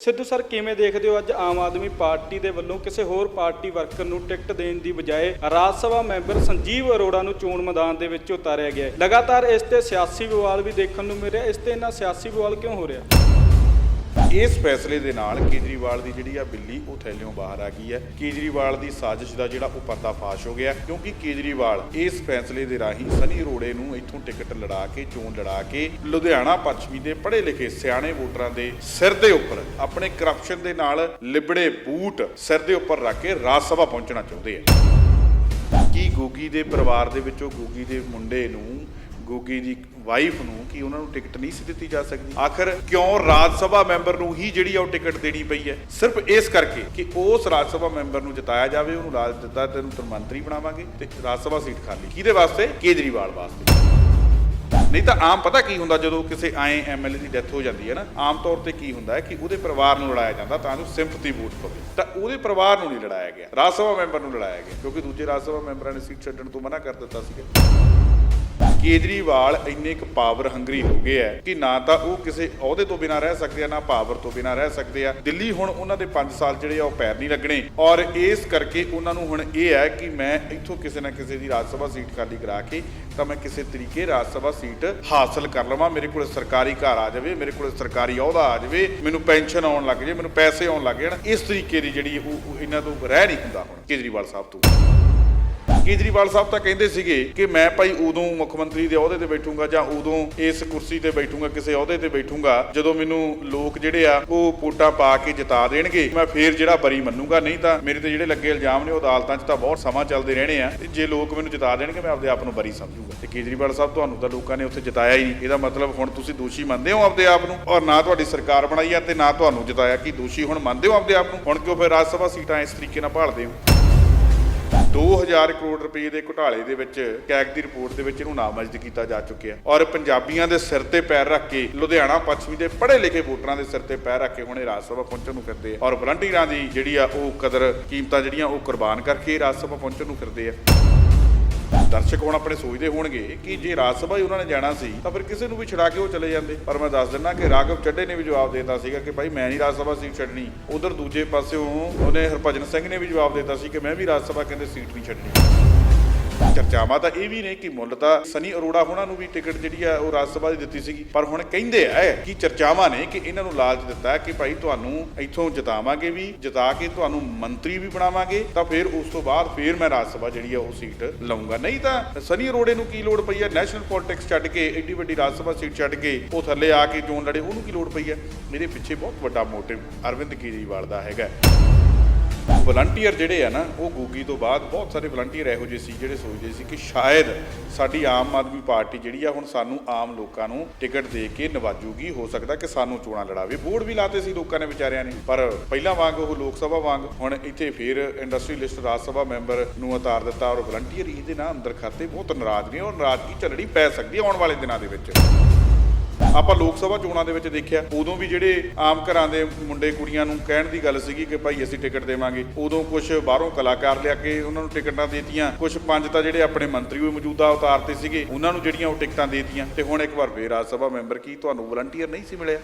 Sidhu sir, ਕਿਵੇਂ ਦੇਖਦੇ ਹੋ ਅੱਜ ਆਮ ਆਦਮੀ ਪਾਰਟੀ ਦੇ ਵੱਲੋਂ ਕਿਸੇ ਹੋਰ ਪਾਰਟੀ ਵਰਕਰ ਨੂੰ ਟਿਕਟ ਦੇਣ ਦੀ ਬਜਾਏ ਰਾਜ ਸਭਾ ਮੈਂਬਰ ਸੰਜੀਵ ਅਰੋੜਾ ਨੂੰ ਚੋਣ ਮੈਦਾਨ ਦੇ ਵਿੱਚ ਉਤਾਰਿਆ ਗਿਆ ਹੈ? ਲਗਾਤਾਰ ਇਸ ਤੇ ਸਿਆਸੀ ਵਿਵਾਦ ਵੀ ਦੇਖਣ ਨੂੰ ਮਿਲ ਰਿਹਾ ਇਸ ਤੇ ਇਹਨਾਂ ਸਿਆਸੀ ਵਿਵਾਦ ਕਿਉਂ ਹੋ ਰਿਹਾ? ਇਸ ਫੈਸਲੇ ਦੇ ਨਾਲ ਕੇਜਰੀਵਾਲ ਦੀ ਜਿਹੜੀ ਆ ਬਿੱਲੀ ਉਹ ਥੈਲਿਓਂ ਬਾਹਰ ਆ ਗਈ ਹੈ। ਕੇਜਰੀਵਾਲ ਦੀ ਸਾਜ਼ਿਸ਼ ਦਾ ਜਿਹੜਾ ਉਹ ਪਰਦਾਫਾਸ਼ ਹੋ ਗਿਆ ਕਿਉਂਕਿ ਕੇਜਰੀਵਾਲ ਇਸ ਫੈਸਲੇ ਦੇ ਰਾਹੀਂ ਸਨੀ ਅਰੋੜੇ ਨੂੰ ਇੱਥੋਂ ਟਿਕਟ ਲੜਾ ਕੇ, ਚੋਣ ਲੜਾ ਕੇ ਲੁਧਿਆਣਾ ਪੱਛਮੀ ਦੇ ਪੜ੍ਹੇ ਲਿਖੇ ਸਿਆਣੇ ਵੋਟਰਾਂ ਦੇ ਸਿਰ ਦੇ ਉੱਪਰ ਆਪਣੇ ਕਰਪਸ਼ਨ ਦੇ ਨਾਲ ਲਿਬੜੇ ਬੂਟ ਸਿਰ ਦੇ ਉੱਪਰ ਰੱਖ ਕੇ ਰਾਜ ਸਭਾ ਪਹੁੰਚਣਾ ਚਾਹੁੰਦੇ ਆ। ਕੀ ਗੋਗੀ ਦੇ ਪਰਿਵਾਰ ਦੇ ਵਿੱਚੋਂ ਗੋਗੀ ਦੇ ਮੁੰਡੇ ਨੂੰ ਗੋਗੀ ਦੀ ਵਾਈਫ ਨੂੰ ਕਿ ਉਹਨਾਂ ਨੂੰ ਟਿਕਟ ਨਹੀਂ ਸੀ ਦਿੱਤੀ ਜਾ ਸਕਦੀ। ਆਖਰ ਕਿਉਂ ਰਾਜ ਸਭਾ ਮੈਂਬਰ ਨੂੰ ਹੀ ਜਿਹੜੀ ਆ ਉਹ ਟਿਕਟ ਦੇਣੀ ਪਈ ਹੈ? ਸਿਰਫ ਇਸ ਕਰਕੇ ਕਿ ਉਸ ਰਾਜ ਸਭਾ ਮੈਂਬਰ ਨੂੰ ਜਿਤਾਇਆ ਜਾਵੇ, ਉਹਨੂੰ ਰਾਜ ਦਿੱਤਾ ਤੈਨੂੰ ਤੈਨੂੰ ਮੰਤਰੀ ਬਣਾਵਾਂਗੇ ਤੇ ਰਾਜ ਸਭਾ ਸੀਟ ਖਾਲੀ। ਕਿਹਦੇ ਵਾਸਤੇ? ਕੇਜਰੀਵਾਲ ਵਾਸਤੇ। ਨਹੀਂ ਤਾਂ ਆਮ ਪਤਾ ਕੀ ਹੁੰਦਾ ਜਦੋਂ ਕਿਸੇ ਆਏ ਐਮਐਲਏ ਦੀ ਡੈਥ ਹੋ ਜਾਂਦੀ ਹੈ ਨਾ, ਆਮ ਤੌਰ ਤੇ ਕੀ ਹੁੰਦਾ ਹੈ ਕਿ ਉਹਦੇ ਪਰਿਵਾਰ ਨੂੰ ਲੜਾਇਆ ਜਾਂਦਾ ਤਾਂ ਜੋ ਸਿੰਪਥੀ ਵੋਟ ਪਵੇ। ਤਾਂ ਉਹਦੇ ਪਰਿਵਾਰ ਨੂੰ ਨਹੀਂ ਲੜਾਇਆ ਗਿਆ, ਰਾਜ ਸਭਾ ਮੈਂਬਰ ਨੂੰ ਲੜਾਇਆ ਗਿਆ, ਕਿਉਂਕਿ ਦੂਜੇ ਰਾਜ ਸਭਾ ਮੈਂਬਰਾਂ ਨੇ ਸੀਟ ਛੱਡਣ ਤੋਂ ਮਨਾ ਕਰ ਦਿੱਤਾ ਸੀਗਾ। ਕੇਜਰੀਵਾਲ ਇੰਨੇ ਕੁ ਪਾਵਰ ਹੰਗਰੀ ਹੋ ਗਏ ਹੈ ਕਿ ਨਾ ਤਾਂ ਉਹ ਕਿਸੇ ਅਹੁਦੇ ਤੋਂ ਬਿਨਾਂ ਰਹਿ ਸਕਦੇ ਆ, ਨਾ ਪਾਵਰ ਤੋਂ ਬਿਨਾਂ ਰਹਿ ਸਕਦੇ ਆ। ਦਿੱਲੀ ਹੁਣ ਉਹਨਾਂ ਦੇ 5 ਸਾਲ ਜਿਹੜੇ ਆ ਉਹ ਪੈਰ ਨਹੀਂ ਲੱਗਣੇ। ਔਰ ਇਸ ਕਰਕੇ ਉਹਨਾਂ ਨੂੰ ਹੁਣ ਇਹ ਹੈ ਕਿ ਮੈਂ ਇੱਥੋਂ ਕਿਸੇ ਨਾ ਕਿਸੇ ਦੀ ਰਾਜ ਸਭਾ ਸੀਟ ਖਾਲੀ ਕਰਾ ਕੇ ਤਾਂ ਮੈਂ ਕਿਸੇ ਤਰੀਕੇ ਰਾਜ ਸਭਾ ਸੀਟ ਹਾਸਲ ਕਰ ਲਵਾਂ। ਮੇਰੇ ਕੋਲ ਸਰਕਾਰੀ ਘਰ ਆ ਜਾਵੇ, ਮੇਰੇ ਕੋਲ ਸਰਕਾਰੀ ਅਹੁਦਾ ਆ ਜਾਵੇ, ਮੈਨੂੰ ਪੈਨਸ਼ਨ ਆਉਣ ਲੱਗ ਜਾਵੇ, ਮੈਨੂੰ ਪੈਸੇ ਆਉਣ ਲੱਗ ਜਾਣ। ਇਸ ਤਰੀਕੇ ਦੀ ਜਿਹੜੀ ਉਹ ਇਹਨਾਂ ਤੋਂ ਰਹਿ ਨਹੀਂ ਹੁੰਦਾ ਹੁਣ ਕੇਜਰੀਵਾਲ ਸਾਹਿਬ ਤੋਂ। ਕੇਜਰੀਵਾਲ ਸਾਹਿਬ ਤਾਂ ਕਹਿੰਦੇ ਸੀਗੇ ਕਿ ਮੈਂ ਭਾਈ ਉਦੋਂ ਮੁੱਖ ਮੰਤਰੀ ਦੇ ਅਹੁਦੇ ਤੇ ਬੈਠੂੰਗਾ ਜਾਂ ਉਦੋਂ ਇਸ ਕੁਰਸੀ ਤੇ ਬੈਠੂੰਗਾ, ਕਿਸੇ ਅਹੁਦੇ ਤੇ ਬੈਠੂੰਗਾ, ਜਦੋਂ ਮੈਨੂੰ ਲੋਕ ਜਿਹੜੇ ਆ ਉਹ ਵੋਟਾਂ ਪਾ ਕੇ ਜਿਤਾ ਦੇਣਗੇ, ਮੈਂ ਫੇਰ ਜਿਹੜਾ ਬਰੀ ਮੰਨੂਗਾ। ਨਹੀਂ ਤਾਂ ਮੇਰੇ ਤੇ ਜਿਹੜੇ ਲੱਗੇ ਇਲਜ਼ਾਮ ਨੇ, ਉਹ ਅਦਾਲਤਾਂ 'ਚ ਤਾਂ ਬਹੁਤ ਸਮਾਂ ਚੱਲਦੇ ਰਹਿਣੇ ਆ। ਤੇ ਜੇ ਲੋਕ ਮੈਨੂੰ ਜਿਤਾ ਦੇਣਗੇ, ਮੈਂ ਆਪਦੇ ਆਪ ਨੂੰ ਬਰੀ ਸਮਝੂਗਾ। ਤੇ ਕੇਜਰੀਵਾਲ ਸਾਹਿਬ, ਤੁਹਾਨੂੰ ਤਾਂ ਲੋਕਾਂ ਨੇ ਉੱਥੇ ਜਿਤਾਇਆ ਹੀ ਨਹੀਂ। ਇਹਦਾ ਮਤਲਬ ਹੁਣ ਤੁਸੀਂ ਦੋਸ਼ੀ ਮੰਨਦੇ ਹੋ ਆਪਦੇ ਆਪ ਨੂੰ? ਔਰ ਨਾ ਤੁਹਾਡੀ ਸਰਕਾਰ ਬਣਾਈ ਆ ਤੇ ਨਾ ਤੁਹਾਨੂੰ ਜਿਤਾਇਆ ਕਿ ਦੋਸ਼ੀ ਹੁਣ ਮੰਨਦੇ ਹੋ ਆਪਦੇ ਆਪ ਨੂੰ? ਹੁਣ ਕਿਉਂ ਫਿਰ ਰਾਜ ਸਭਾ ਸੀਟਾਂ ਇਸ ਤਰੀਕੇ ਨਾਲ ਭਾਲਦੇ ਹੋ? 2000 ਕਰੋੜ ਰੁਪਏ ਦੇ ਘੁਟਾਲੇ ਦੇ ਵਿੱਚ, ਕੈਗ ਦੀ ਰਿਪੋਰਟ ਦੇ ਵਿੱਚ ਇਹਨੂੰ ਨਾਮਜ਼ਦ ਕੀਤਾ ਜਾ ਚੁੱਕਿਆ ਔਰ ਪੰਜਾਬੀਆਂ ਦੇ ਸਿਰ ਤੇ ਪੈਰ ਰੱਖ ਕੇ, ਲੁਧਿਆਣਾ ਪੱਛਮੀ ਦੇ ਪੜ੍ਹੇ ਲਿਖੇ ਵੋਟਰਾਂ ਦੇ ਸਿਰ ਤੇ ਪੈਰ ਰੱਖ ਕੇ ਹੁਣੇ ਰਾਜ ਸਭਾ ਪਹੁੰਚਣ ਨੂੰ ਫਿਰਦੇ ਆ। ਔਰ ਵਲੰਟੀਅਰਾਂ ਦੀ ਜਿਹੜੀ ਆ ਉਹ ਕਦਰ, ਕੀਮਤਾਂ ਜਿਹੜੀਆਂ ਉਹ ਕੁਰਬਾਨ ਕਰਕੇ ਰਾਜ ਸਭਾ ਪਹੁੰਚਣ ਨੂੰ ਫਿਰਦੇ ਆ। ਦਰਸ਼ਕ ਹੁਣ ਆਪਣੇ ਸੋਚਦੇ ਹੋਣਗੇ ਕਿ ਜੇ ਰਾਜ ਸਭਾ ਹੀ ਉਹਨਾਂ ਨੇ ਜਾਣਾ ਸੀ, ਤਾਂ ਫਿਰ ਕਿਸੇ ਨੂੰ ਵੀ ਛਡਾ ਕੇ ਉਹ ਚਲੇ ਜਾਂਦੇ। ਪਰ ਮੈਂ ਦੱਸ ਦਿੰਦਾ ਕਿ ਰਾਘਵ ਚੱਡੇ ਨੇ ਵੀ ਜਵਾਬ ਦਿੱਤਾ ਸੀਗਾ ਕਿ ਭਾਈ ਮੈਂ ਨਹੀਂ ਰਾਜ ਸਭਾ ਸੀਟ ਛੱਡਣੀ। ਉਧਰ ਦੂਜੇ ਪਾਸਿਓਂ ਉਹਨੇ ਹਰਭਜਨ ਸਿੰਘ ਨੇ ਵੀ ਜਵਾਬ ਦਿੱਤਾ ਸੀ ਕਿ ਮੈਂ ਵੀ ਰਾਜ ਸਭਾ ਕਹਿੰਦੇ ਸੀਟ ਨਹੀਂ ਛੱਡਣੀ। ਚਰਚਾਵਾਂ ਤਾਂ ਇਹ ਵੀ ਨੇ ਕਿ ਮੁੱਲ ਤਾਂ ਸਨੀ ਅਰੋੜਾ ਹੋਣਾ ਨੂੰ ਵੀ ਟਿਕਟ ਜਿਹੜੀ ਆ ਉਹ ਰਾਜ ਸਭਾ ਦੀ ਦਿੱਤੀ ਸੀਗੀ। ਪਰ ਹੁਣ ਕਹਿੰਦੇ ਆ ਕਿ ਚਰਚਾਵਾਂ ਨੇ ਕਿ ਇਹਨਾਂ ਨੂੰ ਲਾਲਚ ਦਿੱਤਾ ਕਿ ਭਾਈ ਤੁਹਾਨੂੰ ਇੱਥੋਂ ਜਿਤਾਵਾਂਗੇ ਵੀ, ਜਿਤਾ ਕੇ ਤੁਹਾਨੂੰ ਮੰਤਰੀ ਵੀ ਬਣਾਵਾਂਗੇ, ਤਾਂ ਫਿਰ ਉਸ ਤੋਂ ਬਾਅਦ ਫਿਰ ਮੈਂ ਰਾਜ ਸਭਾ ਜਿਹੜੀ ਆ ਉਹ ਸੀਟ ਲਵਾਂਗਾ ਨਹੀਂ ਤਾਂ ਸਨੀ ਅਰੋੜੇ ਨੂੰ ਕੀ ਲੋੜ ਪਈ ਹੈ ਨੈਸ਼ਨਲ ਪੋਲਿਟਿਕਸ ਛੱਡ ਕੇ ਐਡੀ ਵੱਡੀ ਰਾਜ ਸਭਾ ਸੀਟ ਛੱਡ ਕੇ ਉਹ ਥੱਲੇ ਆ ਕੇ ਚੋਣ ਲੜੇ, ਉਹਨੂੰ ਕੀ ਲੋੜ ਪਈ ਹੈ ਮੇਰੇ ਪਿੱਛੇ ਬਹੁਤ ਵੱਡਾ ਮੋਟਿਵ ਅਰਵਿੰਦ ਕੇਜਰੀਵਾਲ ਦਾ ਹੈਗਾ। ਵਲੰਟੀਅਰ ਜਿਹੜੇ ਆ ਨਾ, ਉਹ ਗੂਗੀ ਤੋਂ ਬਾਅਦ ਬਹੁਤ ਸਾਰੇ ਵਲੰਟੀਅਰ ਇਹੋ ਜਿਹੇ ਸੀ ਜਿਹੜੇ ਸੋਚਦੇ ਸੀ ਕਿ ਸ਼ਾਇਦ ਸਾਡੀ ਆਮ ਆਦਮੀ ਪਾਰਟੀ ਜਿਹੜੀ ਆ ਹੁਣ ਸਾਨੂੰ ਆਮ ਲੋਕਾਂ ਨੂੰ ਟਿਕਟ ਦੇ ਕੇ ਨਵਾਜੂਗੀ, ਹੋ ਸਕਦਾ ਕਿ ਸਾਨੂੰ ਚੋਣਾਂ ਲੜਾਵੇ। ਬੋਰਡ ਵੀ ਲਾਤੇ ਸੀ ਲੋਕਾਂ ਨੇ, ਵਿਚਾਰਿਆਂ ਨੇ। ਪਰ ਪਹਿਲਾਂ ਵਾਂਗ ਉਹ ਲੋਕ ਸਭਾ ਵਾਂਗ, ਹੁਣ ਇੱਥੇ ਫਿਰ ਇੰਡਸਟਰੀਲਿਸਟ ਰਾਜ ਸਭਾ ਮੈਂਬਰ ਨੂੰ ਉਤਾਰ ਦਿੱਤਾ ਔਰ ਵਲੰਟੀਅਰ ਇਹਦੇ ਨਾਲ ਅੰਦਰ ਖਾਤੇ, ਬਹੁਤ ਨਾਰਾਜ਼ ਨੇ। ਔਰ ਨਾਰਾਜ਼ਗੀ ਝੱਲਣੀ ਪੈ ਸਕਦੀ ਹੈ ਆਉਣ ਵਾਲੇ ਦਿਨਾਂ ਦੇ ਵਿੱਚ। ਆਪਾਂ ਲੋਕ ਸਭਾ ਚੋਣਾਂ ਦੇ ਵਿੱਚ ਦੇਖਿਆ, ਉਦੋਂ ਵੀ ਜਿਹੜੇ ਆਮ ਘਰਾਂ ਦੇ ਮੁੰਡੇ ਕੁੜੀਆਂ ਨੂੰ ਕਹਿਣ ਦੀ ਗੱਲ ਸੀਗੀ ਕਿ ਭਾਈ ਅਸੀਂ ਟਿਕਟ ਦੇਵਾਂਗੇ, ਉਦੋਂ ਕੁਝ ਬਾਹਰੋਂ ਕਲਾਕਾਰ ਲਿਆ ਕੇ ਉਹਨਾਂ ਨੂੰ ਟਿਕਟਾਂ ਦੇਤੀਆਂ ਕੁਝ ਪੰਜ ਤਾਂ ਜਿਹੜੇ ਆਪਣੇ ਮੰਤਰੀ ਵੀ ਮੌਜੂਦਾ ਉਤਾਰਤੇ ਸੀਗੇ, ਉਹਨਾਂ ਨੂੰ ਜਿਹੜੀਆਂ ਉਹ ਟਿਕਟਾਂ ਦੇਤੀਆਂ, ਤੇ ਹੁਣ ਇੱਕ ਵਾਰ ਫੇਰ ਰਾਜ ਸਭਾ ਮੈਂਬਰ ਕੀ ਤੁਹਾਨੂੰ ਵਲੰਟੀਅਰ ਨਹੀਂ ਸੀ ਮਿਲਿਆ?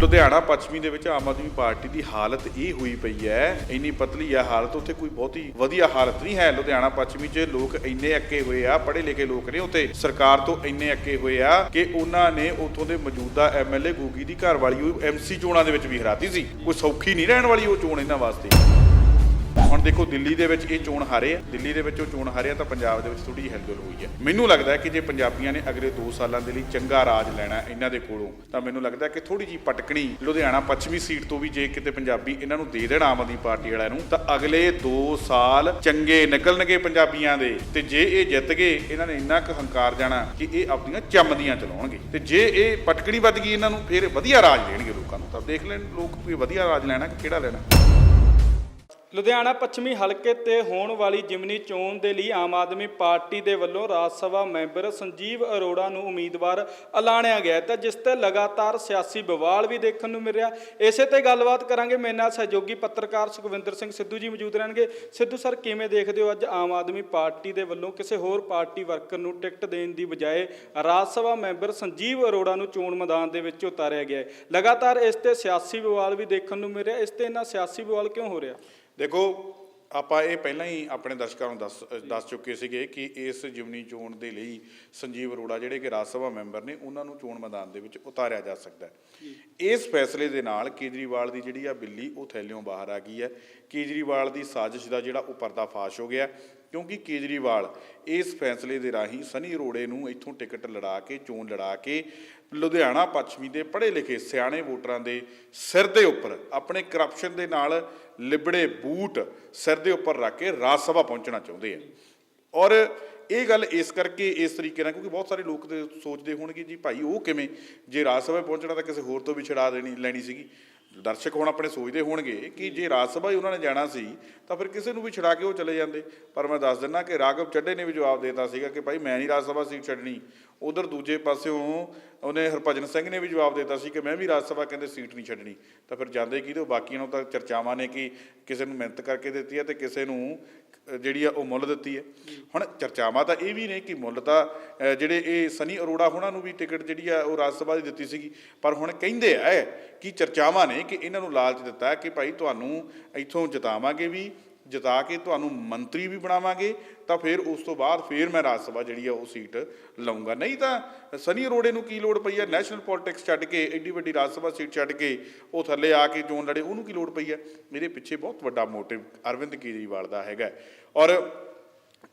ਲੁਧਿਆਣਾ ਪੱਛਮੀ ਦੇ ਵਿੱਚ ਆਮ ਆਦਮੀ ਪਾਰਟੀ ਦੀ ਹਾਲਤ ਇਹ ਹੋਈ ਪਈ ਹੈ, ਇੰਨੀ ਪਤਲੀ ਆ ਹਾਲਤ, ਉੱਥੇ ਕੋਈ ਬਹੁਤੀ ਵਧੀਆ ਹਾਲਤ ਨਹੀਂ ਹੈ ਲੁਧਿਆਣਾ ਪੱਛਮੀ 'ਚ। ਲੋਕ ਇੰਨੇ ਅੱਕੇ ਹੋਏ ਆ, ਪੜ੍ਹੇ ਲਿਖੇ ਲੋਕ ਨੇ ਉੱਥੇ, ਸਰਕਾਰ ਤੋਂ ਇੰਨੇ ਅੱਕੇ ਹੋਏ ਆ ਕਿ ਉਹਨਾਂ ਨੇ ਉੱਥੋਂ ਦੇ ਮੌਜੂਦਾ ਐਮਐਲਏ ਗੋਗੀ ਦੀ ਘਰ ਵਾਲੀ ਉਹ ਐਮਸੀ ਚੋਣਾਂ ਦੇ ਵਿੱਚ ਵੀ ਹਰਾਤੀ ਸੀ। ਕੋਈ ਸੌਖੀ ਨਹੀਂ ਰਹਿਣ ਵਾਲੀ ਉਹ ਚੋਣ ਇਹਨਾਂ ਵਾਸਤੇ। ਹੁਣ ਦੇਖੋ ਦਿੱਲੀ ਦੇ ਵਿੱਚ ਇਹ ਚੋਣ ਹਾਰੇ ਆ। ਦਿੱਲੀ ਦੇ ਵਿੱਚ ਉਹ ਚੋਣ ਹਾਰੇ ਆ ਤਾਂ ਪੰਜਾਬ ਦੇ ਵਿੱਚ ਥੋੜੀ ਜਿਹੀ ਹਿਲਜੁਲ ਹੋਈ ਹੈ। ਮੈਨੂੰ ਲੱਗਦਾ ਹੈ ਕਿ ਜੇ ਪੰਜਾਬੀਆਂ ਨੇ ਅਗਲੇ 2 ਸਾਲਾਂ ਦੇ ਲਈ ਚੰਗਾ ਰਾਜ ਲੈਣਾ ਇਹਨਾਂ ਦੇ ਕੋਲੋਂ, ਤਾਂ ਮੈਨੂੰ ਲੱਗਦਾ ਕਿ ਥੋੜੀ ਜਿਹੀ ਪਟਕਣੀ ਲੁਧਿਆਣਾ ਪੱਛਮੀ ਸੀਟ ਤੋਂ ਵੀ ਜੇ ਕਿਤੇ ਪੰਜਾਬੀ ਇਹਨਾਂ ਨੂੰ ਦੇ ਦੇਣ ਆਮ ਆਦਮੀ ਪਾਰਟੀ ਵਾਲਿਆਂ ਨੂੰ, ਤਾਂ ਅਗਲੇ 2 ਸਾਲ ਚੰਗੇ ਨਿਕਲਣਗੇ ਪੰਜਾਬੀਆਂ ਦੇ। ਤੇ ਜੇ ਇਹ ਜਿੱਤ ਗਏ, ਇਹਨਾਂ ਨੇ ਇੰਨਾ ਕੁ ਹੰਕਾਰ ਜਾਣਾ ਕਿ ਇਹ ਆਪਣੀਆਂ ਚੰਮਦੀਆਂ ਚਲਾਉਣਗੇ। ਤੇ ਜੇ ਇਹ ਪਟਕਣੀ ਵੱਧ ਗਈ ਇਹਨਾਂ ਨੂੰ, ਫਿਰ ਵਧੀਆ ਰਾਜ ਦੇਣਗੇ ਲੋਕਾਂ ਨੂੰ। ਤਾਂ ਦੇਖ ਲੈਣ ਲੋਕ ਵੀ ਵਧੀਆ ਰਾਜ ਲੈਣਾ ਕਿ ਕਿਹੜਾ ਲੈਣਾ। ਲੁਧਿਆਣਾ ਪੱਛਮੀ ਹਲਕੇ ਤੇ ਹੋਣ ਵਾਲੀ ਜਿਮਨੀ ਚੋਣ ਦੇ ਲਈ ਆਮ ਆਦਮੀ ਪਾਰਟੀ ਦੇ ਵੱਲੋਂ ਰਾਜ ਸਭਾ ਮੈਂਬਰ ਸੰਜੀਵ ਅਰੋੜਾ ਨੂੰ ਉਮੀਦਵਾਰ ਐਲਾਨਿਆ ਗਿਆ ਹੈ। ਤਾਂ ਜਿਸ ਤੇ ਲਗਾਤਾਰ ਸਿਆਸੀ ਬਵਾਲ ਵੀ ਦੇਖਣ ਨੂੰ ਮਿਲ ਰਿਹਾ ਇਸੇ ਤੇ ਗੱਲਬਾਤ ਕਰਾਂਗੇ। ਮੇਰੇ ਨਾਲ ਸਹਿਯੋਗੀ ਪੱਤਰਕਾਰ ਸੁਖਵਿੰਦਰ ਸਿੰਘ ਸਿੱਧੂ ਜੀ ਮੌਜੂਦ ਰਹਿਣਗੇ। ਸਿੱਧੂ ਸਰ, ਕਿਵੇਂ ਦੇਖਦੇ ਹੋ ਅੱਜ ਆਮ ਆਦਮੀ ਪਾਰਟੀ ਦੇ ਵੱਲੋਂ ਕਿਸੇ ਹੋਰ ਪਾਰਟੀ ਵਰਕਰ ਨੂੰ ਟਿਕਟ ਦੇਣ ਦੀ ਬਜਾਏ ਰਾਜ ਸਭਾ ਮੈਂਬਰ ਸੰਜੀਵ ਅਰੋੜਾ ਨੂੰ ਚੋਣ ਮੈਦਾਨ ਦੇ ਵਿੱਚ ਉਤਾਰਿਆ ਗਿਆ ਹੈ? ਲਗਾਤਾਰ ਇਸ ਤੇ ਸਿਆਸੀ ਬਵਾਲ ਵੀ ਦੇਖਣ ਨੂੰ ਮਿਲ ਰਿਹਾ ਇਸ ਤੇ ਇਹਨਾਂ ਸਿਆਸੀ ਬਵਾਲ ਕਿਉਂ ਹੋ ਰਿਹਾ? ਦੇਖੋ, ਆਪਾਂ ਇਹ ਪਹਿਲਾਂ ਹੀ ਆਪਣੇ ਦਰਸ਼ਕਾਂ ਨੂੰ ਦੱਸ ਦੱਸ ਚੁੱਕੇ ਸੀਗੇ ਕਿ ਇਸ ਜਿਮਨੀ ਚੋਣ ਦੇ ਲਈ ਸੰਜੀਵ ਅਰੋੜਾ ਜਿਹੜੇ ਕਿ ਰਾਜ ਸਭਾ ਮੈਂਬਰ ਨੇ, ਉਹਨਾਂ ਨੂੰ ਚੋਣ ਮੈਦਾਨ ਦੇ ਵਿੱਚ ਉਤਾਰਿਆ ਜਾ ਸਕਦਾ ਹੈ। ਇਸ ਫੈਸਲੇ ਦੇ ਨਾਲ ਕੇਜਰੀਵਾਲ ਦੀ ਜਿਹੜੀ ਆ ਬਿੱਲੀ, ਉਹ ਥੈਲਿਓਂ ਬਾਹਰ ਆ ਗਈ ਹੈ। ਕੇਜਰੀਵਾਲ ਦੀ ਸਾਜ਼ਿਸ਼ ਦਾ ਜਿਹੜਾ ਉਹ ਪਰਦਾਫਾਸ਼ ਹੋ ਗਿਆ, ਕਿਉਂਕਿ ਕੇਜਰੀਵਾਲ ਇਸ ਫੈਸਲੇ ਦੇ ਰਾਹੀਂ ਸਨੀ ਅਰੋੜੇ ਨੂੰ ਇੱਥੋਂ ਟਿਕਟ ਲੜਾ ਕੇ, ਚੋਣ ਲੜਾ ਕੇ ਲੁਧਿਆਣਾ ਪੱਛਮੀ ਦੇ ਪੜ੍ਹੇ ਲਿਖੇ ਸਿਆਣੇ ਵੋਟਰਾਂ ਦੇ ਸਿਰ ਦੇ ਉੱਪਰ, ਆਪਣੇ ਕਰਪਸ਼ਨ ਦੇ ਨਾਲ ਲਿਬੜੇ ਬੂਟ ਸਿਰ ਦੇ ਉੱਪਰ ਰੱਖ ਕੇ ਰਾਜ ਸਭਾ ਪਹੁੰਚਣਾ ਚਾਹੁੰਦੇ ਆ। ਔਰ ਇਹ ਗੱਲ ਇਸ ਕਰਕੇ ਇਸ ਤਰੀਕੇ ਨਾਲ, ਕਿਉਂਕਿ ਬਹੁਤ ਸਾਰੇ ਲੋਕ ਤੇ ਸੋਚਦੇ ਹੋਣਗੇ ਜੀ, ਭਾਈ ਉਹ ਕਿਵੇਂ? ਜੇ ਰਾਜ ਸਭਾ ਪਹੁੰਚਣਾ ਤਾਂ ਕਿਸੇ ਹੋਰ ਤੋਂ ਵੀ ਛਡਾ ਦੇਣੀ, ਲੈਣੀ ਸੀਗੀ। ਦਰਸ਼ਕ ਹੁਣ ਆਪਣੇ ਸੋਚਦੇ ਹੋਣਗੇ ਕਿ ਜੇ ਰਾਜ ਸਭਾ ਹੀ ਉਹਨਾਂ ਨੇ ਜਾਣਾ ਸੀ, ਤਾਂ ਫਿਰ ਕਿਸੇ ਨੂੰ ਵੀ ਛਡਾ ਕੇ ਉਹ ਚਲੇ ਜਾਂਦੇ। ਪਰ ਮੈਂ ਦੱਸ ਦਿੰਦਾ ਕਿ ਰਾਘਵ ਚੱਡੇ ਨੇ ਵੀ ਜਵਾਬ ਦਿੱਤਾ ਸੀਗਾ ਕਿ ਭਾਈ ਮੈਂ ਨਹੀਂ ਰਾਜ ਸਭਾ ਸੀਟ ਛੱਡਣੀ। ਉਧਰ ਦੂਜੇ ਪਾਸਿਓਂ ਉਹਨੇ ਹਰਭਜਨ ਸਿੰਘ ਨੇ ਵੀ ਜਵਾਬ ਦਿੱਤਾ ਸੀ ਕਿ ਮੈਂ ਵੀ ਰਾਜ ਸਭਾ ਕਹਿੰਦੇ ਸੀਟ ਨਹੀਂ ਛੱਡਣੀ। ਤਾਂ ਫਿਰ ਜਾਂਦੇ ਕਿਹਦੇ ਉਹ ਬਾਕੀਆਂ ਨੂੰ ਤਾਂ ਚਰਚਾਵਾਂ ਨੇ ਕਿ ਕਿਸੇ ਨੂੰ ਮਿਹਨਤ ਕਰਕੇ ਦਿੱਤੀ ਹੈ ਤੇ ਕਿਸੇ ਨੂੰ ਜਿਹੜੀ ਆ ਉਹ ਮੁੱਲ ਦਿੱਤੀ ਹੈ। ਹੁਣ ਚਰਚਾਵਾਂ ਤਾਂ ਇਹ ਵੀ ਨੇ ਕਿ ਮੁੱਲ ਤਾਂ ਜਿਹੜੇ ਇਹ ਸਨੀ ਅਰੋੜਾ ਉਹਨਾਂ ਨੂੰ ਵੀ ਟਿਕਟ ਜਿਹੜੀ ਆ ਉਹ ਰਾਜ ਸਭਾ ਦੀ ਦਿੱਤੀ ਸੀਗੀ। ਪਰ ਹੁਣ ਕਹਿੰਦੇ ਆ ਕਿ ਚਰਚਾਵਾਂ ਨੇ ਕਿ ਇਹਨਾਂ ਨੂੰ ਲਾਲਚ ਦਿੱਤਾ ਕਿ ਭਾਈ ਤੁਹਾਨੂੰ ਇੱਥੋਂ ਜਿਤਾਵਾਂਗੇ ਵੀ ਜਿਤਾ ਕੇ ਤੁਹਾਨੂੰ ਮੰਤਰੀ ਵੀ ਬਣਾਵਾਂਗੇ, ਤਾਂ ਫਿਰ ਉਸ ਤੋਂ ਬਾਅਦ ਫਿਰ ਮੈਂ ਰਾਜ ਸਭਾ ਜਿਹੜੀ ਆ ਉਹ ਸੀਟ ਲਵਾਂਗਾ ਨਹੀਂ ਤਾਂ ਸਨੀ ਅਰੋੜੇ ਨੂੰ ਕੀ ਲੋੜ ਪਈ ਆ? ਨੈਸ਼ਨਲ ਪੋਲਿਟਿਕਸ ਛੱਡ ਕੇ ਐਡੀ ਵੱਡੀ ਰਾਜ ਸਭਾ ਸੀਟ ਛੱਡ ਕੇ ਉਹ ਥੱਲੇ ਆ ਕੇ ਚੋਣ ਲੜੇ, ਉਹਨੂੰ ਕੀ ਲੋੜ ਪਈ ਹੈ ਮੇਰੇ ਪਿੱਛੇ ਬਹੁਤ ਵੱਡਾ ਮੋਟਿਵ ਅਰਵਿੰਦ ਕੇਜਰੀਵਾਲ ਦਾ ਹੈਗਾ। ਔਰ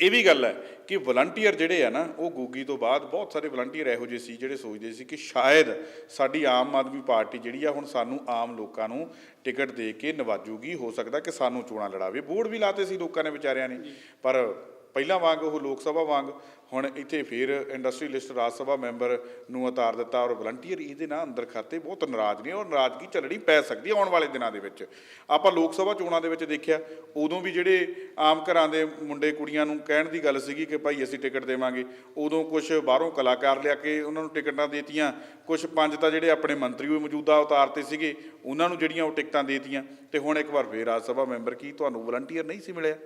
ਇਹ ਵੀ ਗੱਲ ਹੈ ਕਿ ਵਲੰਟੀਅਰ ਜਿਹੜੇ ਆ ਨਾ, ਉਹ ਗੂਗੀ ਤੋਂ ਬਾਅਦ ਬਹੁਤ ਸਾਰੇ ਵਲੰਟੀਅਰ ਇਹੋ ਜਿਹੇ ਸੀ ਜਿਹੜੇ ਸੋਚਦੇ ਸੀ ਕਿ ਸ਼ਾਇਦ ਸਾਡੀ ਆਮ ਆਦਮੀ ਪਾਰਟੀ ਜਿਹੜੀ ਆ ਹੁਣ ਸਾਨੂੰ ਆਮ ਲੋਕਾਂ ਨੂੰ ਟਿਕਟ ਦੇ ਕੇ ਨਵਾਜੂਗੀ, ਹੋ ਸਕਦਾ ਕਿ ਸਾਨੂੰ ਚੋਣਾਂ ਲੜਾਵੇ। ਬੋਰਡ ਵੀ ਲਾਤੇ ਸੀ ਲੋਕਾਂ ਨੇ ਵਿਚਾਰਿਆਂ ਨੇ, ਪਰ ਪਹਿਲਾਂ ਵਾਂਗ ਉਹ ਲੋਕ ਸਭਾ ਵਾਂਗ ਹੁਣ ਇੱਥੇ ਫਿਰ ਇੰਡਸਟਰੀਲਿਸਟ ਰਾਜ ਸਭਾ ਮੈਂਬਰ ਨੂੰ ਉਤਾਰ ਦਿੱਤਾ ਔਰ ਵਲੰਟੀਅਰ ਇਹਦੇ ਨਾਲ ਅੰਦਰ ਖਾਤੇ ਬਹੁਤ ਨਾਰਾਜ਼ ਨੇ, ਔਰ ਨਾਰਾਜ਼ਗੀ ਝੱਲਣੀ ਪੈ ਸਕਦੀ ਹੈ ਆਉਣ ਵਾਲੇ ਦਿਨਾਂ ਦੇ ਵਿੱਚ। ਆਪਾਂ ਲੋਕ ਸਭਾ ਚੋਣਾਂ ਦੇ ਵਿੱਚ ਦੇਖਿਆ, ਉਦੋਂ ਵੀ ਜਿਹੜੇ ਆਮ ਘਰਾਂ ਦੇ ਮੁੰਡੇ ਕੁੜੀਆਂ ਨੂੰ ਕਹਿਣ ਦੀ ਗੱਲ ਸੀਗੀ ਕਿ ਭਾਈ ਅਸੀਂ ਟਿਕਟ ਦੇਵਾਂਗੇ, ਉਦੋਂ ਕੁਝ ਬਾਹਰੋਂ ਕਲਾਕਾਰ ਲਿਆ ਕੇ ਉਹਨਾਂ ਨੂੰ ਟਿਕਟਾਂ ਦੇਤੀਆਂ ਕੁਝ ਪੰਜ ਤਾਂ ਜਿਹੜੇ ਆਪਣੇ ਮੰਤਰੀ ਵੀ ਮੌਜੂਦਾ ਉਤਾਰਤੇ ਸੀਗੇ, ਉਹਨਾਂ ਨੂੰ ਜਿਹੜੀਆਂ ਉਹ ਟਿਕਟਾਂ ਦੇਤੀਆਂ। ਤੇ ਹੁਣ ਇੱਕ ਵਾਰ ਫੇਰ ਰਾਜ ਸਭਾ ਮੈਂਬਰ ਕੀ ਤੁਹਾਨੂੰ ਵਲੰਟੀਅਰ ਨਹੀਂ ਸੀ ਮਿਲਿਆ?